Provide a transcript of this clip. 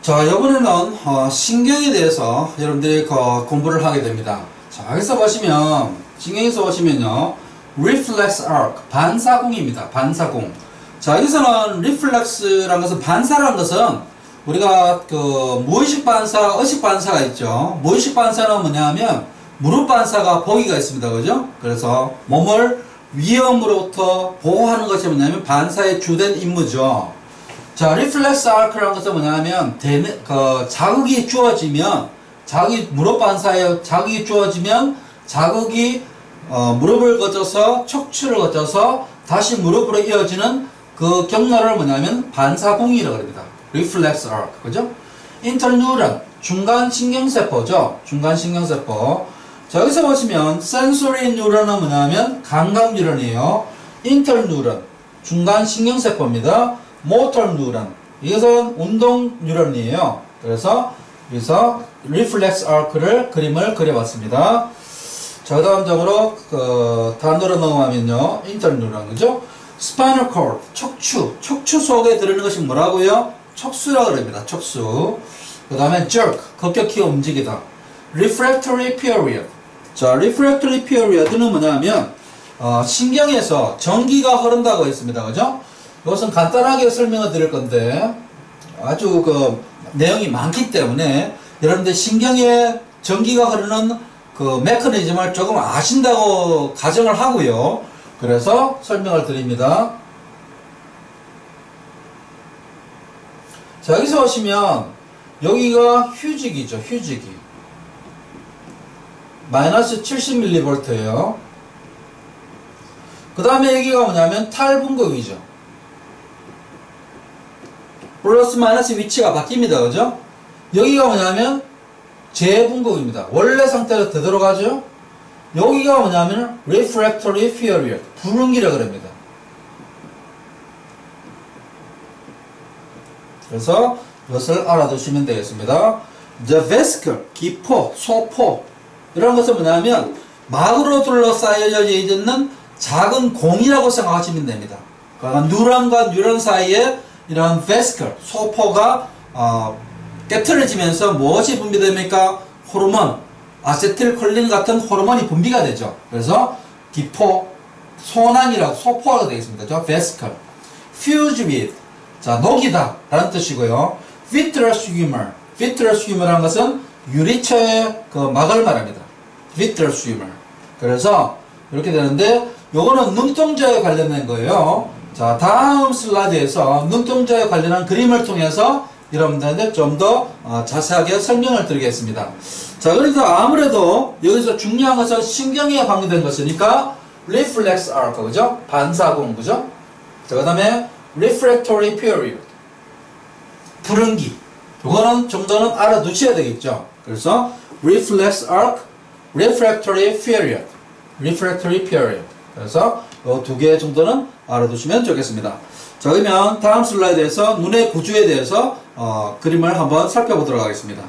자, 이번에는 어, 신경에 대해서 여러분들이 그 공부를 하게 됩니다. 자, 여기서 보시면 신경에서 보시면요. reflex arc 반사공입니다. 반사공. 자, 여기서는 reflex라는 것은 반사라는 것은 우리가 그 무의식 반사, 의식 반사가 있죠. 무의식 반사는 뭐냐면 무릎 반사가 보기가 있습니다. 그죠? 그래서 몸을 위험으로부터 보호하는 것이 뭐냐면 반사의 주된 임무죠. 자, 리플렉스 아크라는 것은 뭐냐면 대는, 그 자극이 주어지면 자극이 무릎 반사에 자극이 주어지면 자극이 어, 무릎을 거쳐서 척추를 거쳐서 다시 무릎으로 이어지는 그 경로를 뭐냐면 반사공이라고 합니다. 리플렉스 아크 그죠? 인터뉴런 중간 신경세포죠. 중간 신경세포. 자, 여기서 보시면 센소리 뉴런은 뭐냐면 감각 뉴런이에요. 인터뉴런 중간 신경세포입니다. 모터 뉴런 이것은 운동 뉴런이에요. 그래서 여기서 리플렉스 아크를 그림을 그려봤습니다. 자, 다음적으로 그 단어로 넘어가면요. 인터 뉴런 그죠? 스파이널 코드 척추 척추 속에 들어있는 것이 뭐라고요? 척수라고 그럽니다. 척수. 그 다음에 jerk 급격히 움직이다. refractory period 자, refractory period는 뭐냐면 어, 신경에서 전기가 흐른다고 했습니다. 그죠? 이것은 간단하게 설명을 드릴 건데 아주 그 내용이 많기 때문에 여러분들 신경에 전기가 흐르는 그 메커니즘을 조금 아신다고 가정을 하고요. 그래서 설명을 드립니다. 자, 여기서 보시면 여기가 휴직이죠. 휴직이. 마이너스 70mV예요. 그 다음에 여기가 뭐냐면 탈분극이죠. 플러스 마이너스 위치가 바뀝니다. 그죠? 여기가 뭐냐면 재분극입니다. 원래 상태로 되돌아가죠? 여기가 뭐냐면 refractory period. 불응기라 그럽니다. 그래서 이것을 알아두시면 되겠습니다. The vesicle, 기포, 소포 이런 것은 뭐냐면 막으로 둘러싸여져 있는 작은 공이라고 생각하시면 됩니다. 그러니까 뉴런과 뉴런 사이에 이런 베스컬, 소포가 어, 깨트려지면서 무엇이 분비됩니까? 호르몬, 아세틸콜린 같은 호르몬이 분비가 되죠. 그래서 기포, 소난이라고 소포가 되겠습니다. 저 베스컬. fuse with, 자 녹이다 라는 뜻이고요. vitreous humor, vitreous humor라는 것은 유리체의 그 막을 말합니다. vitreous humor. 그래서 이렇게 되는데 요거는 눈동자에 관련된 거예요. 자, 다음 슬라이드에서 눈동자에 관련한 그림을 통해서 여러분들한테 좀더 어, 자세하게 설명을 드리겠습니다. 자, 그래서 아무래도 여기서 중요한 것은 신경에 관계된 것이니까 reflex arc, 그죠? 반사공, 그죠? 자, 그 다음에 refractory period. 불응기. 이거는 정도는 알아두셔야 되겠죠. 그래서 reflex arc, refractory period. refractory period. 그래서 이 두 개 정도는 알아두시면 좋겠습니다. 자, 그러면 다음 슬라이드에서 눈의 구조에 대해서 어, 그림을 한번 살펴보도록 하겠습니다.